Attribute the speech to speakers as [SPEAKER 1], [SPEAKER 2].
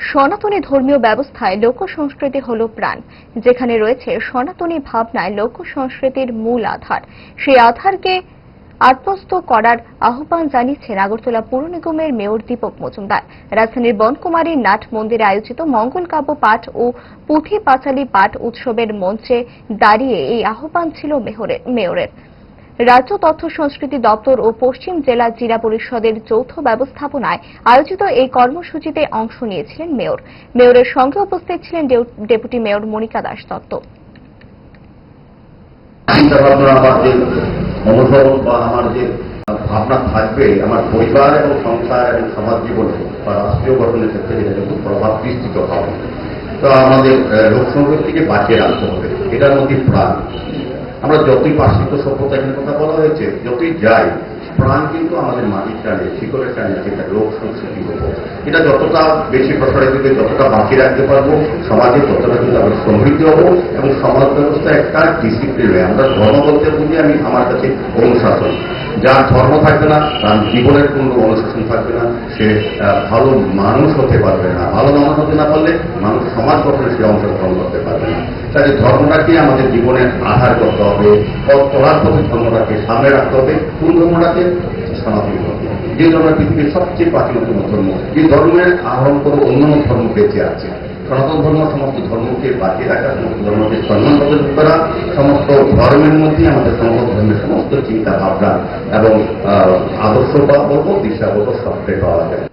[SPEAKER 1] সনাতনী ধর্মীয় ব্যবস্থায় লোক সংস্কৃতি হল প্রাণ। যেখানে রয়েছে সনাতনী ভাবনায় লোক সংস্কৃতির মূল আধার। সেই আধারকে আত্মস্থ করার আহ্বান জানিয়েছেন আগরতলা পুর নিগমের মেয়র দীপক মজুমদার। রাজধানীর বনকুমারী নাট মন্দিরে আয়োজিত মঙ্গল কাব্য পাঠ ও পুঁথি পাঁচালী পাঠ উৎসবের মঞ্চে দাঁড়িয়ে এই আহ্বান ছিল মেয়রের- রাজ্য তথ্য সংস্কৃতি দপ্তর ও পশ্চিম জেলা জিলা পরিষদের যৌথ ব্যবস্থাপনায় আয়োজিত এই কর্মসূচিতে অংশ নিয়েছিলেন মেয়র। মেয়রের সঙ্গে উপস্থিত ছিলেন ডেপুটি মেয়র মনিকা দাস দত্ত।
[SPEAKER 2] ভাবনা থাকবে আমার পরিবার এবং সংসার এবং সমাজ জীবনে বা রাষ্ট্রীয় গঠনের ক্ষেত্রে কিন্তু প্রভাব বিস্তৃত হবে। তো আমাদের আহ, লোক বাঁচিয়ে রাখতে হবে। এটার মধ্যে প্রাণ। আমরা যতই পার্শ্বিত সভ্যতা এখানে কথা বলা হয়েছে, যতই যাই, প্রাণ কিন্তু আমাদের মাটির টানে শিকড়ের টানে যেটা লোক সংস্কৃতি হব এটা যতটা বেশি প্রসারিত হবে যতটা বাকি রাখতে পারব, সমাজে ততটা কিন্তু আমরা সমৃদ্ধ হব এবং সমাজ ব্যবস্থা একটা ডিসিপ্লিন হয়। আমরা ধর্ম বলতে বুঝি আমি, আমার কাছে অনুশাসন। যার ধর্ম থাকবে না, তার জীবনের কোনো অনুশাসন থাকবে না, সে ভালো মানুষ হতে পারবে না। ভালো মানুষ হতে না পারলে মানুষ সমাজ গঠনে সে অংশগ্রহণ করতে পারবে না। কাজে ধর্মটাকে আমাদের জীবনের আধার করতে হবে চলার পথে ধর্মটাকে সামনে রাখতে হবে, কোন ধর্মটাকে? সনাতন ধর্ম। যে ধর্ম পৃথিবীর সবচেয়ে প্রাচীনতম ধর্ম, যে ধর্মের আহরণ করে অন্য ধর্ম বেঁচে আছে। সনাতন ধর্ম সমস্ত ধর্মকে বাঁচিয়ে রাখা, সমস্ত ধর্মকে সম্মান প্রদান করা ধর্মের মধ্যে আমাদের সমস্ত ধর্মের সমস্ত চিন্তা ভাবনা এবং আদর্শ বা বলব, দিশা বলব সবটাই পাওয়া যায়।